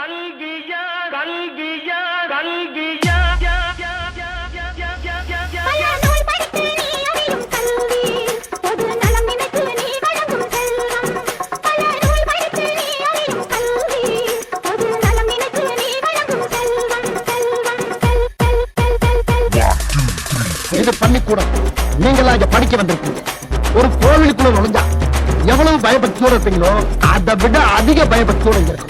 கல்கியா கல்கியா கல்கியா. இது பண்ணிக்கூடம் நீங்களா இங்க படிக்க வந்திருக்கீங்க. ஒரு கோவிலுக்குள்ள நுழைஞ்சா எவ்வளவு பயபக்தியோட இருப்பீங்களோ அதை விட அதிக பயபக்தியோட இருக்கும்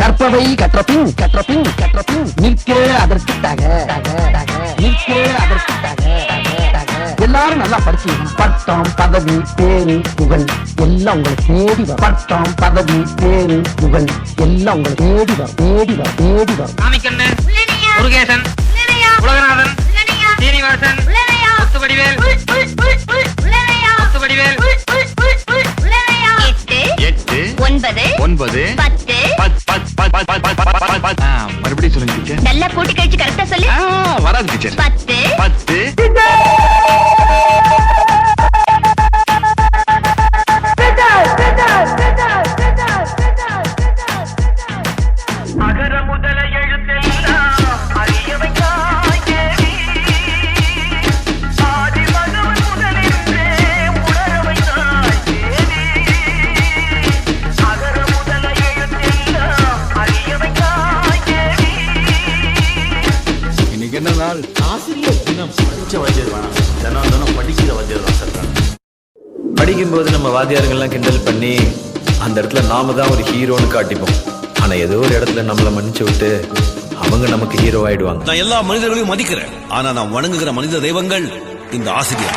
கற்பவை கற்றபின் கற்றபின் கற்றபின். கற்ற பின் நிற்க அதற்கு தக நிற்க அதற்கு தக. எல்லாரும் நல்லா படிச்சீங்க பட்டம் பதவி பேரு புகழ் எல்லாம் உங்களை தேடி வரும். பட்டம் பதவி பேரு புகழ் எல்லாம் உங்களை தேடி வரும். தேடி வரும் தேடி வரும். ஒன்பது. மறுபடியும் சொல்லுங்க டீச்சர். நல்லா கூட்டி கழிச்சு கரெக்டா சொல்லு. வராது டீச்சர். பத்து. பத்து. ஆசிரியர் தினம் படிச்ச வாத்தியார் வேணாம் தினம் தினம் படிக்கிற வாத்தியார் தான் சார் படிக்கும்போது நம்ம வாத்தியாருங்கெல்லாம் கிண்டல் பண்ணி அந்த இடத்துல நாம தான் ஒரு ஹீரோன்னு காட்டிப்போம். ஆனா ஏதோ ஒரு இடத்துல நம்மள மன்னிச்சு விட்டு அவங்க நமக்கு ஹீரோ ஆயிடுவாங்க. நான் எல்லா மனிதர்களையும் மதிக்கிறேன். ஆனா நான் வணங்குகிற மனித தெய்வங்கள் இந்த ஆசிரியர்